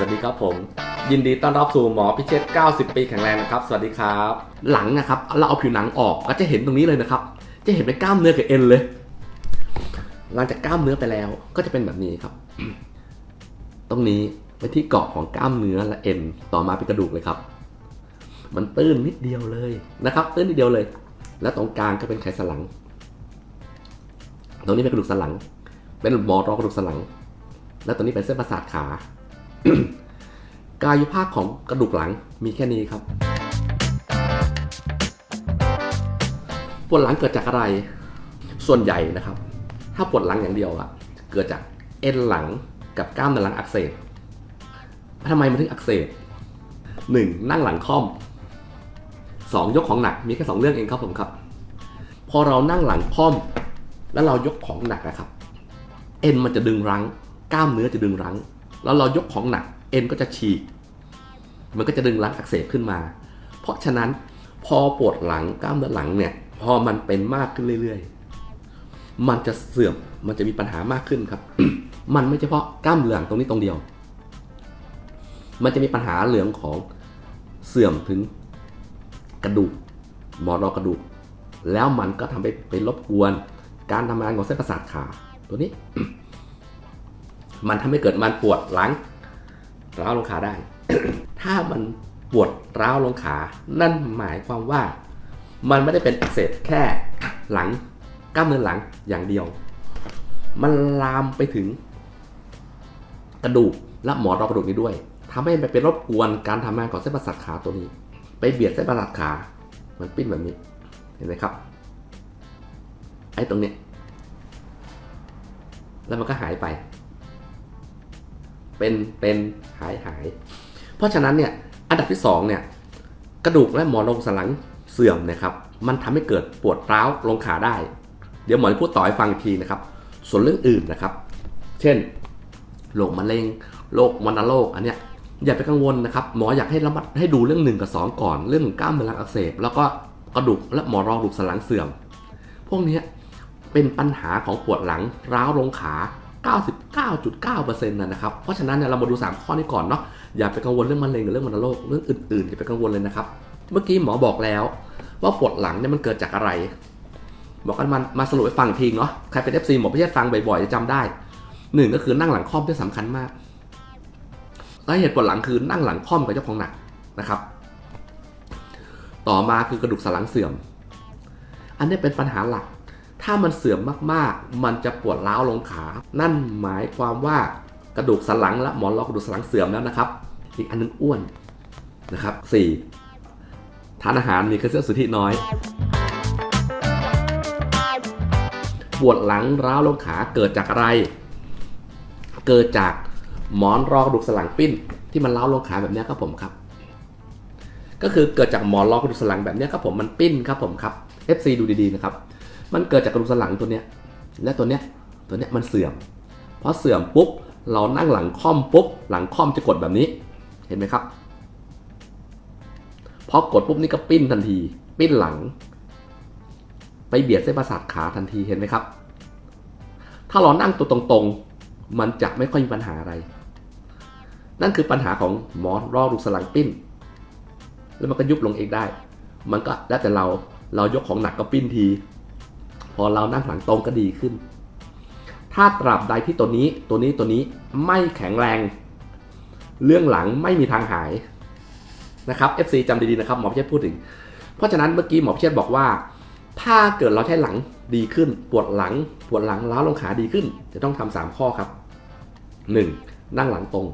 สวัสดีครับผม ยินดีต้อนรับสู่หมอพิเชษ90 ปีแข็งแรงนะครับ สวัสดีครับ หลังนะครับเราเอาผิวหนังออกก็จะเห็นตรงนี้เลยนะครับ จะเห็นเป็นกล้ามเนื้อกับเอ็นเลย หลังจากกล้ามเนื้อไปแล้วก็จะเป็นแบบนี้ครับ ตรงนี้ไปที่เกาะของกล้ามเนื้อและเอ็นต่อมาเป็นกระดูกเลยครับ มันตื้นนิดเดียวเลยนะครับ ตื้นนิดเดียวเลย และตรงกลางก็เป็นไขสันหลัง ตรงนี้เป็นกระดูกสันหลัง เป็นหมอนรองกระดูกสันหลัง และตรงนี้เป็นเส้นประสาทขา กายภาพของกระดูกหลังมีแค่นี้ครับ ปวดหลังเกิดจากอะไร ส่วนใหญ่นะครับ ถ้าปวดหลังอย่างเดียวอะเกิดจากเอ็นหลังกับกล้ามเนื้อหลังอักเสบทำไมมันถึงอักเสบหนึ่งนั่งหลังค่อมสองยกของหนักมีแค่สองเรื่องเองครับผมครับ พอเรานั่งหลังค่อม แล้วเรายกของหนักนะครับ เอ็นมันจะดึงรั้ง กล้ามเนื้อจะดึงรั้ง แล้วเรายกของหนักเอ็นก็จะฉีก มันก็จะดึงรั้งอักเสบขึ้นมา เพราะฉะนั้นพอปวดหลังกล้ามเนื้อหลังเนี่ย พอมันเป็นมากขึ้นเรื่อยๆ มันจะเสื่อมมันจะมีปัญหามากขึ้นครับ มันไม่เฉพาะกล้ามเนื้อหลังตรงนี้ตรงเดียว มันจะมีปัญหาเรื่องของเสื่อมถึงกระดูกหมอนรองกระดูก แล้วมันก็ทำให้ไปรบกวน การทำงานของเส้นประสาทขาตัวนี้ มันทำให้เกิดมันปวดหลังร้าวลงขาได้ ถ้ามันปวดร้าวลงขา นั่นหมายความว่า มันไม่ได้เป็นอักเสบแค่หลังกล้ามเนื้อหลังอย่างเดียว มันลามไปถึง กระดูกและหมอนรองกระดูกนี้ด้วยทำให้มันเป็นรบกวนการทำงานของเส้นประสาทขาตัวนี้ ไปเบียดเส้นประสาทขามันปิ้นแบบนี้ เห็นไหมครับ ไอ้ตรงเนี้ยแล้วมันก็หายไป เป็นเป็นหายหาย เพราะฉะนั้นเนี่ยอันดับที่สองเนี่ยกระดูกและหมอนรองสันหลังเสื่อมนะครับ มันทำให้เกิดปวดร้าวลงขาได้ เดี๋ยวหมอจะพูดต่อให้ฟังอีกทีนะครับ ส่วนเรื่องอื่นนะครับ เช่นโรคมะเร็งโรควัณโรคอันเนี้ยอย่าไปกังวลนะครับ หมออยากให้ระมัดให้ดูเรื่องหนึ่งกับสองก่อน เรื่องกล้ามเนื้อหลังอักเสบ แล้วก็กระดูกและหมอนรองกระดูกสันหลังเสื่อม พวกนี้เป็นปัญหาของปวดหลังร้าวลงขา 99.9%นะนะครับ เพราะฉะนั้นเนี่ยเรามาดู 3 ข้อนี้ก่อนเนาะ อย่าไปกังวลเรื่องมะเร็งหรือเรื่องวัณโรคเรื่องอื่นๆอย่าไปกังวลเลยนะครับ เมื่อกี้หมอบอกแล้ว ว่าปวดหลังเนี่ยมันเกิดจากอะไร บอกกันมามาสรุปให้ฟังอีกทีเนาะ ใครเป็น FC หมอพิเชษฟังบ่อยๆจะจำได้หนึ่งก็คือนั่งหลังค่อมที่สำคัญมากสาเหตุปวดหลังคือนั่งหลังค่อมกับเจ้าของหนักนะครับ ต่อมาคือกระดูกสันหลังเสื่อม อันนี้เป็นปัญหาหลัก ถ้ามันเสื่อมมากๆ มันจะปวดร้าวลงขา นั่นหมายความว่ากระดูกสันหลังและหมอนรองกระดูกสันหลังเสื่อมแล้วนะครับ อีกอันนึงอ้วนนะครับ 4. ทานอาหารมีแคลเซียมสุทธิน้อย ปวดหลังร้าวลงขาเกิดจากอะไร เกิดจากหมอนรองกระดูกสันหลังปิ้น ที่มันร้าวลงขาแบบนี้ครับผมครับ ก็คือเกิดจากหมอนรองกระดูกสันหลังแบบนี้ครับผมมันปิ้นครับผมครับ FC ดูดีๆนะครับ มันเกิดจากกระดูกสันหลังตัวเนี้ย และตัวเนี้ย ตัวเนี้ยมันเสื่อม เพราะเสื่อมปุ๊บ เรานั่งหลังค่อมปุ๊บ หลังค่อมจะกดแบบนี้ เห็นไหมครับ พอกดปุ๊บนี่ก็ปิ้นทันที ปิ้นหลัง ไปเบียดเส้นประสาทขาทันที เห็นไหมครับ ถ้าเรานั่งตัวตรงๆ มันจะไม่ค่อยมีปัญหาอะไร นั่นคือปัญหาของหมอนรอกระดูกสันหลังปิ้น แล้วมันก็ยุบลงเองได้ มันก็แล้วแต่เรา เรายกของหนักก็ปิ้นที พอเรานั่งหลังตรงก็ดีขึ้น ถ้าตราบใดที่ตัวนี้ตัวนี้ตัวนี้ไม่แข็งแรง เรื่องหลังไม่มีทางหายนะครับ FC จำดีๆนะครับหมอพิเชษพูดถึง เพราะฉะนั้นเมื่อกี้หมอพิเชษบอกว่า ถ้าเกิดเราใช้หลังดีขึ้น ปวดหลัง ปวดหลังล้าลงขาดีขึ้น จะต้องทำสามข้อครับ 1. นั่งหลังตรง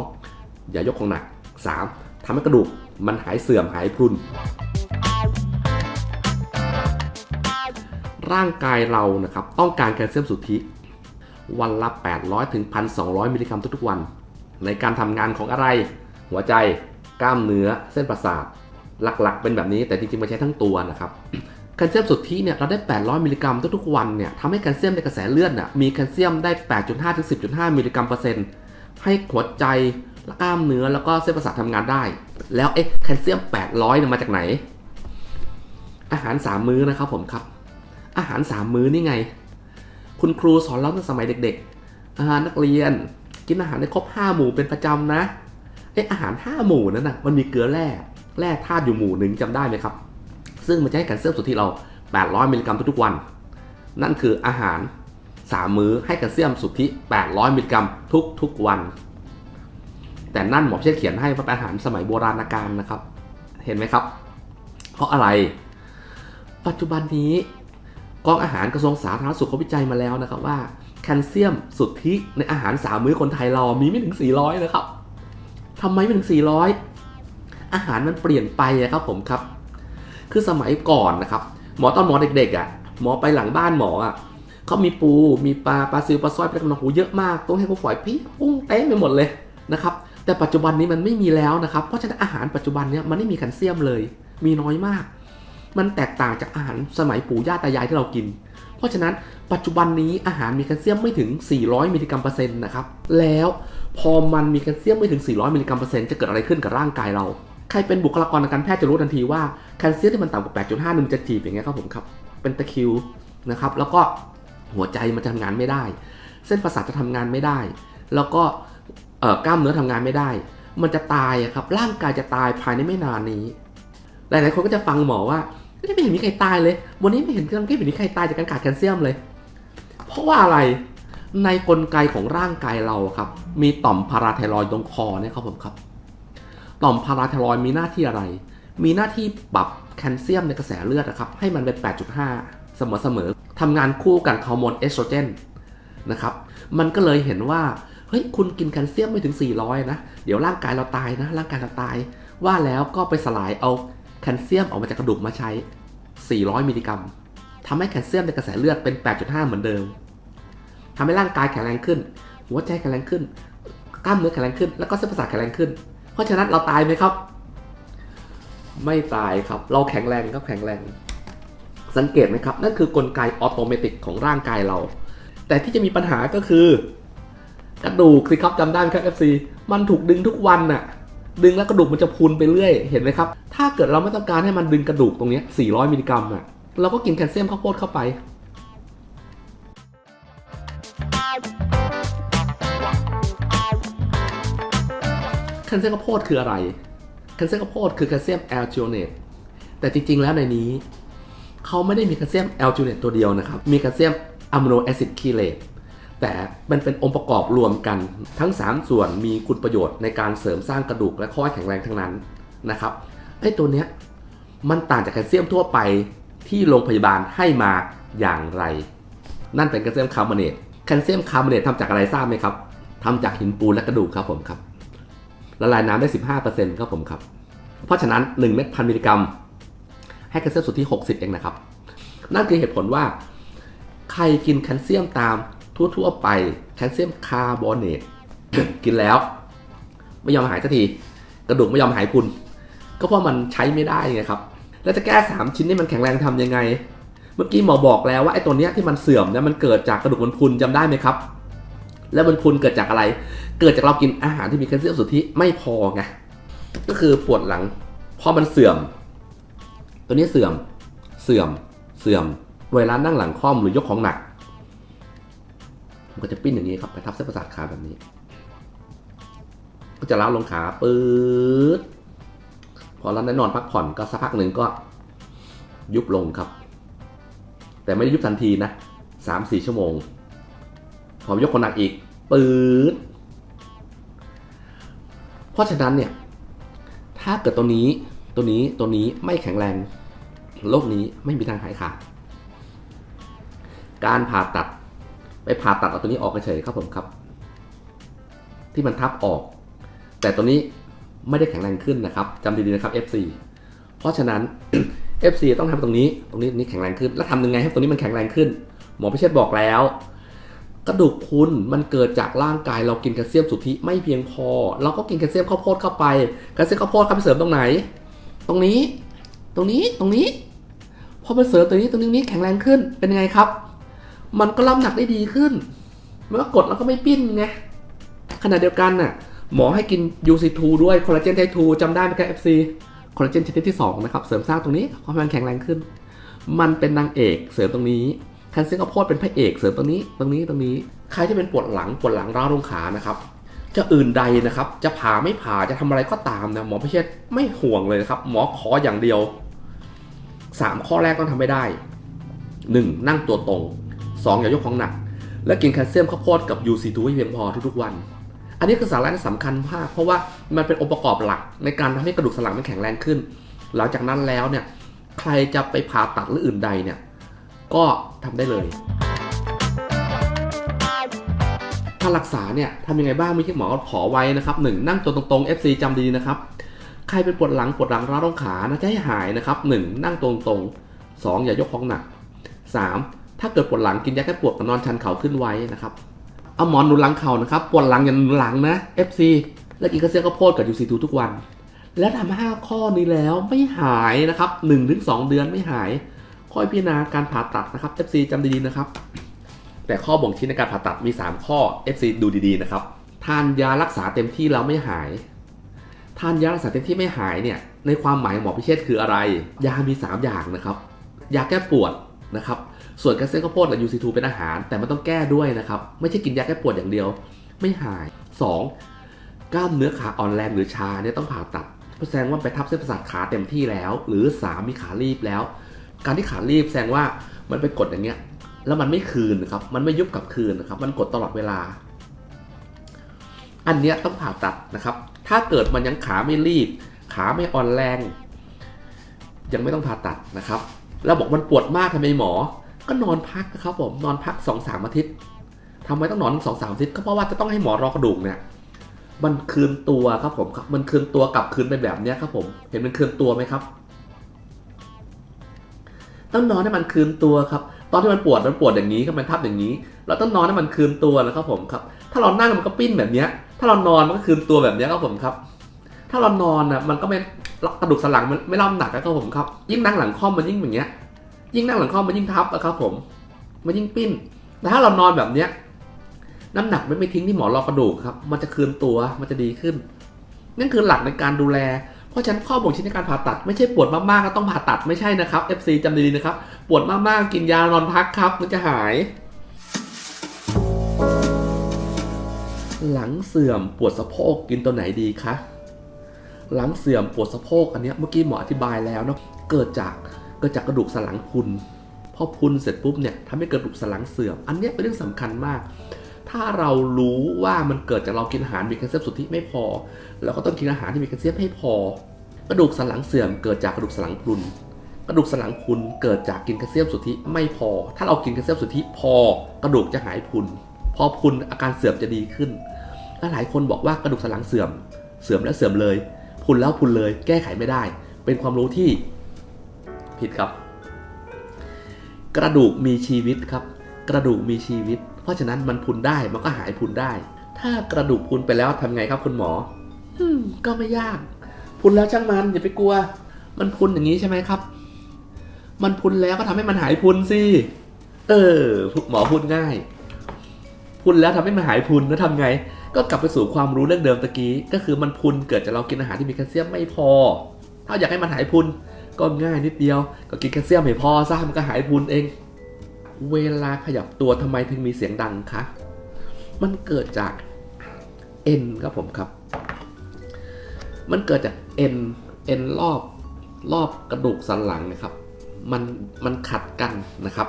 2. อย่ายกของหนัก 3. ทำให้กระดูกมันหายเสื่อมหายพรุน ร่างกายเรานะครับต้องการแคลเซียมสุทธิ วันละ 800ถึง1,200 มิลลิกรัมทุกๆวัน ในการทำงานของอะไร หัวใจกล้ามเนื้อเส้นประสาท หลักๆ เป็นแบบนี้แต่จริงๆมันใช้ทั้งตัวนะครับแคลเซียมสุทธิเนี่ยเราได้ 800 มิลลิกรัมทุกๆวันเนี่ยทำให้แคลเซียมในกระแสเลือดน่ะมีแคลเซียมได้ 8.5ถึง10.5 มิลลิกรัมเปอร์เซ็นต์ให้หัวใจและกล้ามเนื้อแล้วก็เส้นประสาททำงานได้ แล้วเอ๊ะแคลเซียม 800เนี่ยมาจากไหน อาหาร 3 มื้อนะครับผมครับ อาหาร3มื้อนี่ไง คุณครูสอนเราตั้งแต่สมัยเด็กๆอาหารนักเรียน กินอาหารในครบ5หมู่เป็นประจำนะเอะอาหาร5หมู่นั้นนะมันมีเกลือแร่แร่ธาตุอยู่หมู่หนึ่งจำได้ไหมครับ ซึ่งมันจะให้แคลเซียมสุทธิเรา 800 มิลลิกรัมทุกๆวัน นั่นคืออาหาร3มื้อให้แคลเซียมสุทธิ 800 มิลลิกรัมทุกๆวัน แต่นั่นหมอเชษเขียนให้ว่าเป็นอาหารสมัยโบราณกาลนะครับ เห็นไหมครับ เพราะอะไร ปัจจุบันนี้ กองอาหารกระทรวงสาธารณสุขเขาวิจัยมาแล้วนะครับว่าแคลเซียมสุทธิในอาหารสามมื้อคนไทยเรามีไม่ถึง 400 นะครับทำไมไม่ถึง 400 อาหารมันเปลี่ยนไปอะครับผมครับ คือสมัยก่อนนะครับ หมอตอนหมอเด็กๆอะ หมอไปหลังบ้านหมออะเขามีปู มีปลา ปลาซิว ปลาสร้อยปลากระหูเยอะมาก ต้องให้เขาฝอยพี่ปุ้งเต็มไปหมดเลยนะครับ แต่ปัจจุบันนี้มันไม่มีแล้วนะครับ เพราะฉะนั้นอาหารปัจจุบันเนี้ยมันไม่มีแคลเซียมเลย มีน้อยมาก มันแตกต่างจากอาหารสมัยปู่ย่าตายายที่เรากิน เพราะฉะนั้นปัจจุบันนี้อาหารมีแคลเซียมไม่ถึง 400 มิลลิกรัมเปอร์เซ็นต์นะครับ แล้วพอมันมีแคลเซียมไม่ถึง 400 มิลลิกรัมเปอร์เซ็นต์จะเกิดอะไรขึ้นกับร่างกายเรา ใครเป็นบุคลากรทางการแพทย์จะรู้ทันทีว่าแคลเซียมที่มันต่ำกว่า 8.5นึงจะจีบอย่างเงี้ยครับผมครับ เป็นตะคิวนะครับ แล้วก็หัวใจมันจะทำงานไม่ได้ เส้นประสาทจะทำงานไม่ได้ แล้วก็เอ่อกล้ามเนื้อทำงานไม่ได้ มันจะตายครับ ร่างกายจะตายภายในไม่นานนี้ หลายๆคนก็จะฟังหมอว่า ไม่เห็นมีใครตายเลย วันนี้ไม่เห็นไม่เห็นมีใครตายจากการขาดแคลเซียมเลย เพราะว่าอะไร ในกลไกของร่างกายเราครับ มีต่อมพาราไทรอยด์ตรงคอเนี่ยครับผมครับ ต่อมพาราไทรอยด์มีหน้าที่อะไร มีหน้าที่ปรับแคลเซียมในกระแสเลือดนะครับ ให้มันเป็น 8.5 เสมอๆทำงานคู่กันฮอร์โมนเอสโตรเจนนะครับ มันก็เลยเห็นว่า เฮ้ย คุณกินแคลเซียมไม่ถึง 400 นะ เดี๋ยวร่างกายเราตายนะ ร่างกายเราตาย ว่าแล้วก็ไปสลายเอา แคลเซียมออกมาจากกระดูกมาใช้ 400 มิลลิกรัมทำให้แคลเซียมในกระแสเลือดเป็น 8.5 เหมือนเดิมทำให้ร่างกายแข็งแรงขึ้น หัวใจแข็งแรงขึ้น กล้ามเนื้อแข็งแรงขึ้น แล้วก็เส้นประสาทแข็งแรงขึ้น เพราะฉะนั้นเราตายไหมครับ ไม่ตายครับ เราแข็งแรงครับแข็งแรง สังเกตไหมครับ นั่นคือกลไกออโตเมติกของร่างกายเรา แต่ที่จะมีปัญหาก็คือกระดูกสิครับจำได้ไหมครับ FC มันถูกดึงทุกวันน่ะ ดึงแล้วกระดูกมันจะพูนไปเรื่อยเห็นไหมครับ ถ้าเกิดเราไม่ต้องการให้มันดึงกระดูกตรงนี้ 400 มิลลิกรัมอะเราก็กินแคลเซียมข้าวโพดเข้าไป แคลเซียมข้าวโพดคืออะไร แคลเซียมข้าวโพดคือแคลเซียมแอลจิโอเนตแต่จริง ๆ แล้วในนี้ เขาไม่ได้มีแคลเซียมแอลจิโอเนตตัวเดียวนะครับ มีแคลเซียมอะมิโนแอซิดคีเลต แต่มันเป็นองค์ประกอบรวมกัน ทั้ง 3 ส่วนมีคุณประโยชน์ในการเสริมสร้างกระดูกและข้อแข็งแรงทั้งนั้นนะครับไอ้ตัวเนี้ยมันต่างจากแคลเซียมทั่วไปที่โรงพยาบาลให้มาอย่างไร นั่นเป็นแคลเซียมคาร์บอเนตแคลเซียมคาร์บอเนตทำจากอะไรทราบไหมครับทำจากหินปูนและกระดูกครับผมครับละลายน้ำได้ 15%ครับผมครับ เพราะฉะนั้น 1 เม็ดพันมิลลิกรัม ให้แคลเซียมสุทธิ 60 เองนะครับ นั่นคือเหตุผลว่า ใครกินแคลเซียมตาม ทั่วๆไปแคลเซียมคาร์บอเนตกินแล้ว ไม่ยอมหายสักที กระดูกไม่ยอมหายพุนก็เพราะมันใช้ไม่ได้ไงครับ แล้วจะแก้ 3 ชิ้นนี้มันแข็งแรงทำยังไง เมื่อกี้หมอบอกแล้วว่าไอ้ตัวเนี้ยที่มันเสื่อมเนี่ยมันเกิดจากกระดูกมันพุนจำได้ไหมครับ แล้วมันพุนเกิดจากอะไร เกิดจากเรากินอาหารที่มีแคลเซียมสุทธิไม่พอไงก็คือปวดหลังพอมันเสื่อม ตัวนี้เสื่อมเสื่อมเสื่อมเวลานั่งหลังคล่อมหรือยกของหนัก ก็จะปิ้นอย่างนี้ครับไปทับเส้นประสาทขาแบบนี้ ก็จะล้าวลงขาปื๊ดพอเราได้นอนพักผ่อนก็สักพักหนึ่งก็ยุบลงครับ แต่ไม่ได้ยุบทันทีนะสามสี่ชั่วโมง พอยกคนหนักอีกปื๊ดเพราะฉะนั้นเนี่ย ถ้าเกิดตัวนี้ตัวนี้ตัวนี้ไม่แข็งแรงโรคนี้ไม่มีทางหายขาดการผ่าตัด ไปผ่าตัดเอาตัวนี้ออกเฉยครับผมครับ ที่มันทับออก แต่ตัวนี้ไม่ได้แข็งแรงขึ้นนะครับจำดีๆนะครับ FC เพราะฉะนั้น FC ต้องทำตรงนี้ ตรงนี้นี้แข็งแรงขึ้น แล้วทำยังไงให้ตัวนี้มันแข็งแรงขึ้น หมอพิเชษบอกแล้ว กระดูกคุณมันเกิดจากร่างกายเรากินแคลเซียมสุทธิไม่เพียงพอ เราก็กินแคลเซียมข้าวโพดเข้าไปแคลเซียมข้าวโพดเข้าไปเสริมตรงไหน ตรงนี้ ตรงนี้ตรงนี้พอไปเสริมตรงนี้ตรงนี้นี้แข็งแรงขึ้นเป็นยังไงครับ มันก็รับหนักได้ดีขึ้นมันก็กดแล้วก็ไม่ปิ้นไงขณะเดียวกันน่ะหมอให้กิน UC2 ด้วยคอลลาเจนไทป์2จำได้ไหมครับ FC คอลลาเจนชนิดที่2นะครับเสริมสร้างตรงนี้เพรามแข็งแรงขึ้น มันเป็นนางเอกเสริมตรงนี้แคลเซียมข้าวโพดเป็นพระเอกเสริมตรงนี้ตรงนี้ตรงนี้ใครที่เป็นปวดหลังปวดหลังร้าวลงขานะครับจะอื่นใดนะครับ จะผ่าไม่ผ่าจะทำอะไรก็ตามนะหมอพิเชษไม่ห่วงเลยนะครับ หมอขออย่างเดียวสามข้อแรกต้องทำไม่ได้หนึ่งนั่งตัวตรง สองอย่ายกของหนัก และกินแคลเซียมข้าวโพดกับ UC2 ให้เพียงพอทุกๆวัน อันนี้คือสาระที่สำคัญมาก เพราะว่ามันเป็นองค์ประกอบหลักในการทำให้กระดูกสันหลังมันแข็งแรงขึ้น หลังจากนั้นแล้วเนี่ยใครจะไปผ่าตัดหรืออื่นใดเนี่ยก็ทำได้เลยถ้ารักษาเนี่ยทำยังไงบ้างมีที่หมอขอไว้นะครับหนึ่งนั่งตัวตรงๆ FC จำดีนะครับใครเป็นปวดหลังปวดหลังร้าวตรงขานะจะให้หายนะครับหนึ่งนั่งตรงๆสองอย่ายกของหนักสาม ถ้าเกิดปวดหลังกินยาแก้ปวดกับนอนชันเข่าขึ้นไว้นะครับเอาหมอนหนุนหลังเข่านะครับปวดหลังอย่าหนุนหลังนะ FC แล้วกินกระเซียมข้าวโพดกับ UC2 ทุกวัน และทำห้าข้อนี้แล้วไม่หายนะครับ1-2 เดือนไม่หาย ค่อยพิจารณาการผ่าตัดนะครับ FC จำดีๆนะครับ แต่ข้อบ่งชี้ในการผ่าตัดมี 3 ข้อ FC ดูดีๆนะครับทานยารักษาเต็มที่แล้วไม่หาย ทานยารักษาเต็มที่ไม่หายเนี่ย ในความหมายหมอพิเชษคืออะไร ยามี 3 อย่างนะครับ ยาแก้ปวดนะครับ ส่วนแคลเซียมข้าวโพดและ UC2 เป็นอาหาร แต่มันต้องแก้ด้วยนะครับ ไม่ใช่กินยาแก้ปวดอย่างเดียว ไม่หาย 2. กล้ามเนื้อขาอ่อนแรงหรือชาเนี่ยต้องผ่าตัดแสดงว่าไปทับเส้นประสาทขาเต็มที่แล้ว หรือ 3 มีขารีบแล้ว การที่ขารีบแสดงว่ามันไปกดอย่างเงี้ยแล้วมันไม่คืนนะครับ มันไม่ยุบกลับคืนนะครับ มันกดตลอดเวลา อันเนี้ยต้องผ่าตัดนะครับ ถ้าเกิดมันยังขาไม่รีบ ขาไม่อ่อนแรง ยังไม่ต้องผ่าตัดนะครับ แล้วบอกมันปวดมากทำไมหมอ ก็นอนพักนะครับผมนอนพัก2องสามอาทิตย์ทำไมต้องนอนสองสามอาทิตย์ก็เพราะว่าจะต้องให้หมอรอกระดูกเนี่ยมันคืนตัวครับผมครับมันคืนตัวกลับคืนไปแบบเนี้ยครับผมเห็นมันคืนตัวไหมครับต้องนอนให้มันคืนตัวครับตอนที่มันปวดมันปวดอย่างนี้ก็มันทับอย่างนี้ เราต้องนอนให้มันคืนตัวนะครับผมครับ ถ้าเรานั่งมันก็ปิ้นแบบเนี้ย ถ้าเรานอนมันก็คืนตัวแบบเนี้ยครับผมครับ ถ้าเรานอนอะมันก็ไม่กระดูกสันหลังมันไม่ร่ำหนักนะครับผมครับ ยิ่งนั่งหลังค่อมมันยิ่งอย่างเงี้ย ยิ่งนั่งหลังค่อมันยิ่งทับนะครับผมมันยิ่งปิ้นแต่ถ้าเรานอนแบบเนี้ยน้ำหนักไม่ไปทิ้งที่หมอนรองกระดูกครับ มันจะคืนตัวมันจะดีขึ้น นั่นคือหลักในการดูแล เพราะฉะนั้นข้อบ่งชี้ในการผ่าตัด ไม่ใช่ปวดมากๆก็ต้องผ่าตัดไม่ใช่นะครับ FC จำดีๆนะครับ ปวดมากๆกินยานอนพักครับ มันจะหาย หลังเสื่อมปวดสะโพกกินตัวไหนดีคะหลังเสื่อมปวดสะโพกอันนี้เมื่อกี้หมออธิบายแล้วเนาะเกิดจาก เกิดจากกระดูกสันหลังพุนพอพุนเสร็จปุ๊บเนี่ยทำให้กระดูกสันหลังเสื่อม อันนี้เป็นเรื่องสำคัญมาก ถ้าเรารู้ว่ามันเกิดจากเรากินอาหารมีแคลเซียมสุทธิไม่พอเราก็ต้องกินอาหารที่มีแคลเซียมให้พอ กระดูกสันหลังเสื่อมเกิดจากกระดูกสันหลังพุนกระดูกสันหลังพุนเกิดจากกินแคลเซียมสุทธิไม่พอ ถ้าเรากินแคลเซียมสุทธิพอกระดูกจะหายพุนพอพุนอาการเสื่อมจะดีขึ้นและหลายคนบอกว่ากระดูกสันหลังเสื่อม เสื่อมแล้วเสื่อมเลย พุนแล้วพุนเลย แก้ไขไม่ได้ เป็นความรู้ที่ ผิดครับ กระดูกมีชีวิตครับ กระดูกมีชีวิต เพราะฉะนั้นมันพุนได้มันก็หายพุนได้ ถ้ากระดูกพุนไปแล้วทำไงครับคุณหมออืมก็ไม่ยาก พุนแล้วช่างมันอย่าไปกลัว มันพุนอย่างนี้ใช่ไหมครับ มันพุนแล้วก็ทำให้มันหายพุนสิเออหมอพูดง่าย พุนแล้วทำให้มันหายพุนแล้วทำไง ก็กลับไปสู่ความรู้เรื่องเดิมตะกี้ ก็คือมันพุนเกิดจากเรากินอาหารที่มีแคลเซียมไม่พอ ถ้าอยากให้มันหายพุน ก็ง่ายนิดเดียว ก็กินแคลเซียมให้พอซะมันก็หายพุนเอง เวลาขยับตัวทำไมถึงมีเสียงดังคะ มันเกิดจากเอ็นครับผมครับ มันเกิดจากเอ็นเอ็นรอบรอบกระดูกสันหลังนะครับ มันมันขัดกันนะครับ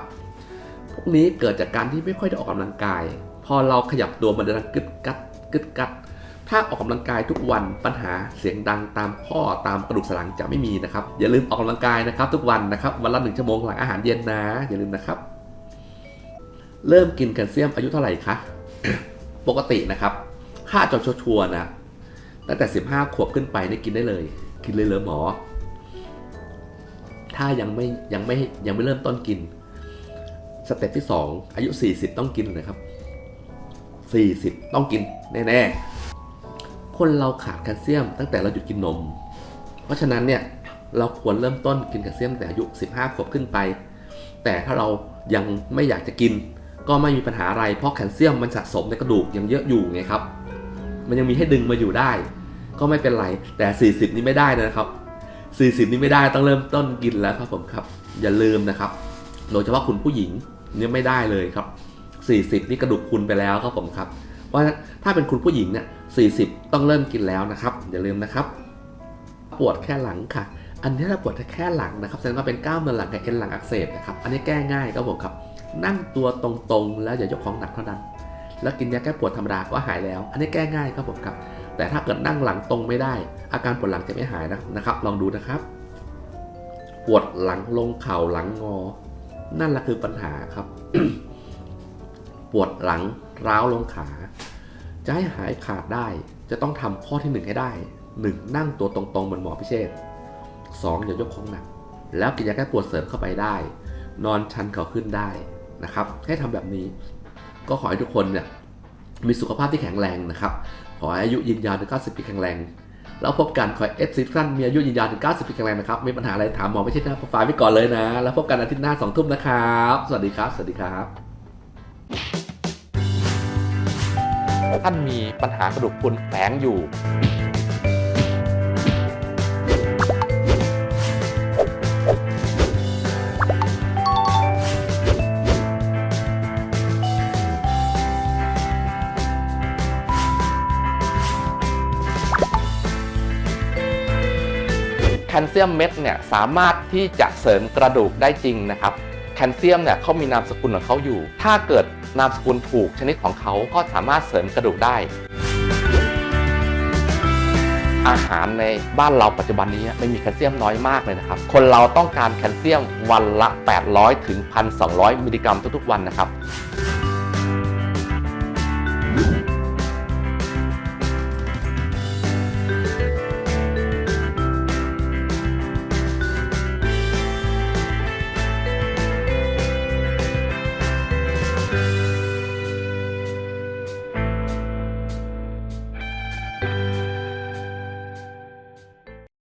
พวกนี้เกิดจากการที่ไม่ค่อยได้ออกกำลังกาย พอเราขยับตัวมันจะดังกึดกัดกึดกัด ถ้าออกกำลังกายทุกวันปัญหาเสียงดังตามข้อตามกระดูกสันหลังจะไม่มีนะครับ อย่าลืมออกกำลังกายนะครับ ทุกวันนะครับ วันละหนึ่งชั่วโมงหลังอาหารเย็นนะ อย่าลืมนะครับ เริ่มกินแคลเซียมอายุเท่าไหร่คะปกตินะครับค่าจอชัวร์นะตั้งแต่ 15 ขวบขึ้นไปนี่กินได้เลย กินเลยเหรอหมอ ถ้ายังไม่ยังไม่ยังไม่เริ่มต้นกิน สเต็ปที่ 2 อายุ 40 ต้องกินเลยครับ 40 ต้องกินแน่ๆ คนเราขาดแคลเซียมตั้งแต่เราหยุดกินนม เพราะฉะนั้นเนี่ยเราควรเริ่มต้นกินแคลเซียมแต่อายุ 15 ขวบขึ้นไป แต่ถ้าเรายังไม่อยากจะกิน ก็ไม่มีปัญหาอะไรเพราะแคลเซียมมันสะสมในกระดูกยังเยอะอยู่ไงครับ มันยังมีให้ดึงมาอยู่ได้ ก็ไม่เป็นไร แต่ 40 นี่ไม่ได้นะครับ 40 นี่ไม่ได้ต้องเริ่มต้นกินแล้วครับผมครับ อย่าลืมนะครับ โดยเฉพาะคุณผู้หญิงเนี่ยไม่ได้เลยครับ 40 นี่กระดูกคุณไปแล้วครับผมครับ เพราะฉะนั้นถ้าเป็นคุณผู้หญิงเนี่ย40 ต้องเริ่มกินแล้วนะครับอย่าลืมนะครับ ปวดแค่หลังค่ะ อันนี้ถ้าปวดแค่หลังนะครับแสดงว่าเป็นกล้ามเนื้อหลังกับเอ็นหลังอักเสบนะครับอันนี้แก้ง่ายครับผมครับ นั่งตัวตรงๆ แล้วอย่ายกของหนักเท่านั้น แล้วกินยาแก้ปวดธรรมดาก็หายแล้ว อันนี้แก้ง่ายครับผมครับ แต่ถ้าเกิดนั่งหลังตรงไม่ได้ อาการปวดหลังจะไม่หายนะนะครับ ลองดูนะครับ ปวดหลังลงเข่าหลังงอ นั่นแหละคือปัญหาครับ ปวดหลังร้าวลงขา จะให้หายขาดได้จะต้องทำข้อที่หนึ่งให้ได้หนึ่งนั่งตัวตรงๆเหมือนหมอพิเชษสองอย่ายกของหนัก แล้วกินยาแก้ปวดเสริมเข้าไปได้ นอนชันเข่าขึ้นได้นะครับ ให้ทำแบบนี้ ก็ขอให้ทุกคนเนี่ยมีสุขภาพที่แข็งแรงนะครับ ขอให้อายุยืนยาวถึง90 ปีแข็งแรง แล้วพบกันขอเอฟซีท่านมีอายุยืนยาวถึง90 ปีแข็งแรงนะครับ มีปัญหาอะไรถามหมอไม่ใช่นะฝากไว้ก่อนเลยนะ แล้วพบกันอาทิตย์หน้า2ทุ่มนะครับ สวัสดีครับ สวัสดีครับ ท่านมีปัญหากระดูกพรุนแฝงอยู่แคลเซียมเม็ดเนี่ยสามารถที่จะเสริมกระดูกได้จริงนะครับ แคลเซียมเนี่ยเขามีนามสกุลของเขาอยู่ ถ้าเกิด นามสกุลถูกชนิดของเขาก็สามารถเสริมกระดูกได้ อาหารในบ้านเราปัจจุบันนี้ไม่มีแคลเซียมน้อยมากเลยนะครับ คนเราต้องการแคลเซียมวันละ 800ถึง1,200 มิลลิกรัมทุกๆวันนะครับ